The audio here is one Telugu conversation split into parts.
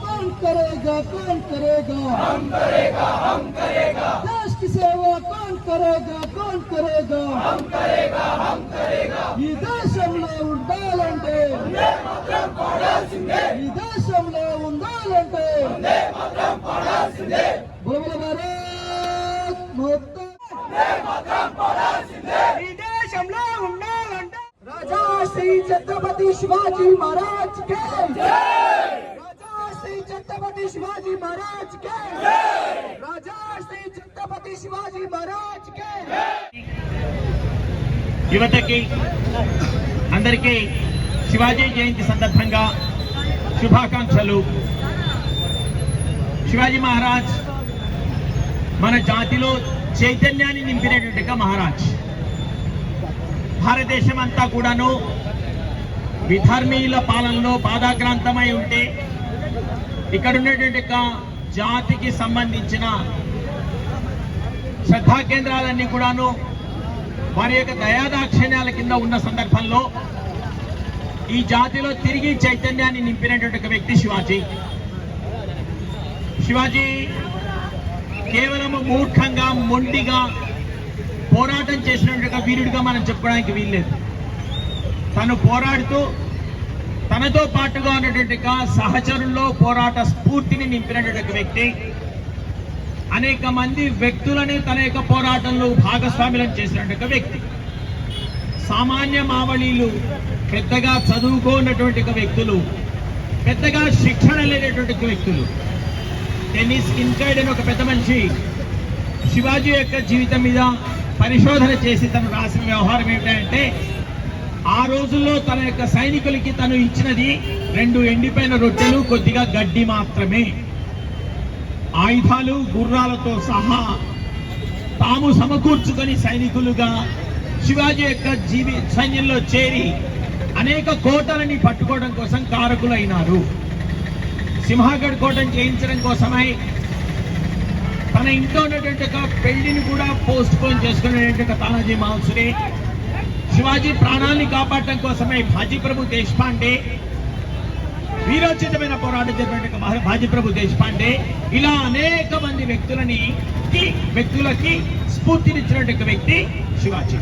कौन करेगा कौन करेगा? हम करेगा हम करेगा। देश की सेवा कौन करेगा कौन करेगा? हम करेगा हम करेगा। ये देश हमला उंडालंटे वंदे मातरम पाडासिंदे ये देश हमला उंडालंटे वंदे मातरम राजा श्री छत्रपति शिवाजी महाराज के। రాజా శ్రీ ఛత్రపతి శివాజీ మహారాజ్ కే రాజా శ్రీ ఛత్రపతి శివాజీ మహారాజ్ యువతకి అందరికీ శివాజీ జయంతి సందర్భంగా శుభాకాంక్షలు. శివాజీ మహారాజ్ మన జాతిలో చైతన్యాన్ని నింపినటువంటి మహారాజ్. భారతదేశం అంతా కూడాను విధర్మీయుల పాలనలో బాధాక్రాంతమై ఉంటే ఇక్కడ ఉన్నటువంటి జాతికి సంబంధించిన శ్రద్ధా కేంద్రాలన్నీ కూడాను వారి యొక్క దయాదాక్షిణ్యాల కింద ఉన్న సందర్భంలో ఈ జాతిలో తిరిగి చైతన్యాన్ని నింపినటువంటి ఒక వ్యక్తి శివాజీ. శివాజీ కేవలం మూర్ఖంగా మొండిగా పోరాటం చేసినటువంటి వీరుడిగా మనం చెప్పుకోవడానికి వీల్లేదు. తను పోరాడుతూ తనతో పాటుగా ఉన్నటువంటి సహచరుల్లో పోరాట స్ఫూర్తిని నింపినటువంటి వ్యక్తి. అనేక మంది వ్యక్తులని తన యొక్క పోరాటంలో భాగస్వాములను చేసినటువంటి వ్యక్తి. సామాన్య మావళీలు పెద్దగా చదువుకోనటువంటి వ్యక్తులు పెద్దగా శిక్షణ లేనటువంటి వ్యక్తులు. టెన్నిస్ ఇన్కైడ్ అని ఒక పెద్ద మనిషి శివాజీ యొక్క జీవితం మీద పరిశోధన చేసి తను రాసిన వ్యవహారం ఏమిటంటే ఆ రోజుల్లో తన యొక్క సైనికులకి తను ఇచ్చినది రెండు ఎండిపోయిన రొట్టెలు కొద్దిగా గడ్డి మాత్రమే. ఆయుధాలు గుర్రాలతో సహా తాము సమకూర్చుకొని సైనికులుగా శివాజీ యొక్క జీవి సైన్యంలో చేరి అనేక కోటలని పట్టుకోవడం కోసం కారకులైనారు. సింహాగఢ్ కోటను చేయించడం కోసమై తన ఇంట్లో ఉన్నటువంటి పెళ్ళిని కూడా పోస్ట్ పోన్ చేసుకునేటువంటి తానాజీ మాల్సుడే శివాజీ ప్రాణాన్ని కాపాడటం కోసమే భాజీ ప్రభు దేశపాండే వీరోచితమైన పోరాటం జరిపినటువంటి మహా- భాజీ ప్రభు దేశపాండే. ఇలా అనేక మంది వ్యక్తులని వ్యక్తులకి స్ఫూర్తినిచ్చినటువంటి వ్యక్తి శివాజీ.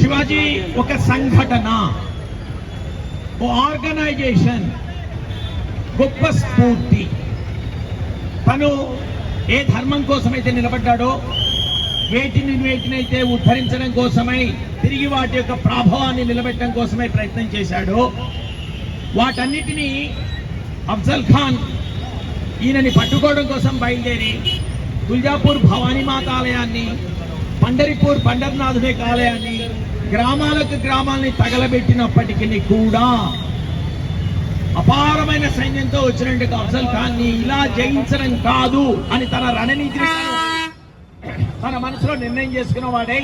శివాజీ ఒక సంఘటన ఓ ఆర్గనైజేషన్ గొప్ప స్ఫూర్తి. తను ఏ ధర్మం కోసమైతే నిలబడ్డాడో వేటిని వేటినైతే ఉద్ధరించడం కోసమై తిరిగి వాటి యొక్క ప్రాభవాన్ని నిలబెట్టడం కోసమై ప్రయత్నం చేశాడో వాటన్నిటినీ అఫ్జల్ ఖాన్ ఈయనని పట్టుకోవడం కోసం బయలుదేరి తుల్జాపూర్ భవానీ మాత ఆలయాన్ని పండరిపూర్ పండర్నాథుని ఆలయాన్ని గ్రామాలకు గ్రామాలని తగలబెట్టినప్పటికీ కూడా అపారమైన సైన్యంతో వచ్చినట్టు అఫ్జల్ ఖాన్ని ఇలా జయించడం కాదు అని తన రణనీతిని తన మనసులో నిర్ణయం చేసుకున్న వాడై.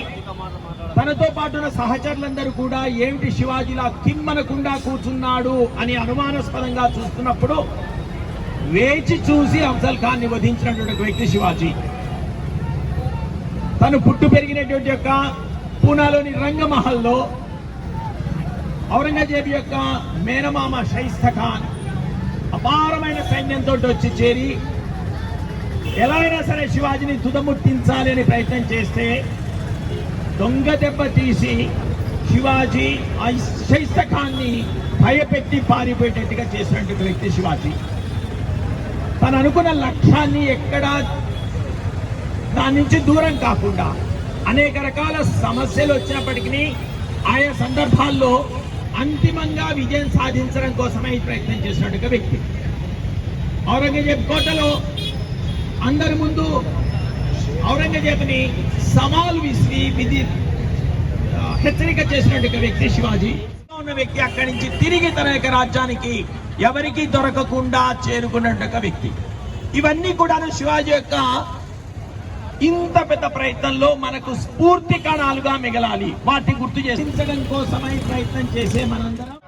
తనతో పాటు ఉన్న సహచరులందరూ కూడా ఏమిటి శివాజీలా కిమ్మనకుండా కూర్చున్నాడు అని అనుమానాస్పదంగా చూస్తున్నప్పుడు వేచి చూసి అఫ్జల్ ఖాన్ని వధించినటువంటి వ్యక్తి శివాజీ. తను పుట్టు పెరిగినటువంటి యొక్క పూనాలోని రంగమహల్లో ఔరంగజేబు యొక్క మేనమామ షైస్త ఖాన్ అపారమైన సైన్యంతో వచ్చి చేరి ఎలా అయినా సరే శివాజీని తుదముట్టించాలి అని ప్రయత్నం చేస్తే దొంగ దెబ్బ తీసి శివాజీ ఆ శైస్తకాన్ని భయపెట్టి పారిపోయేటట్టుగా చేసినటువంటి వ్యక్తి శివాజీ. తను అనుకున్న లక్ష్యాన్ని ఎక్కడా దాని నుంచి దూరం కాకుండా అనేక రకాల సమస్యలు వచ్చినప్పటికీ ఆయా సందర్భాల్లో అంతిమంగా విజయం సాధించడం కోసమే ఈ ప్రయత్నం చేసినట్టుగా వ్యక్తి. ఔరంగజేబ్ కోటలో అందరి ముందు ఔరంగజేబుని సవాలు విసిరి విధి హెచ్చరిక చేసినట్టుగా వ్యక్తి శివాజీ. ఉన్న వ్యక్తి అక్కడి నుంచి తిరిగి తన యొక్క రాజ్యానికి ఎవరికి దొరకకుండా చేరుకున్నట్టు వ్యక్తి. ఇవన్నీ కూడా శివాజీ యొక్క ఇంత పెద్ద ప్రయత్నంలో మనకు స్ఫూర్తి కణాలుగా మిగలాలి. వాటిని గుర్తు చేసించడం కోసమై ప్రయత్నం చేసే మనందరం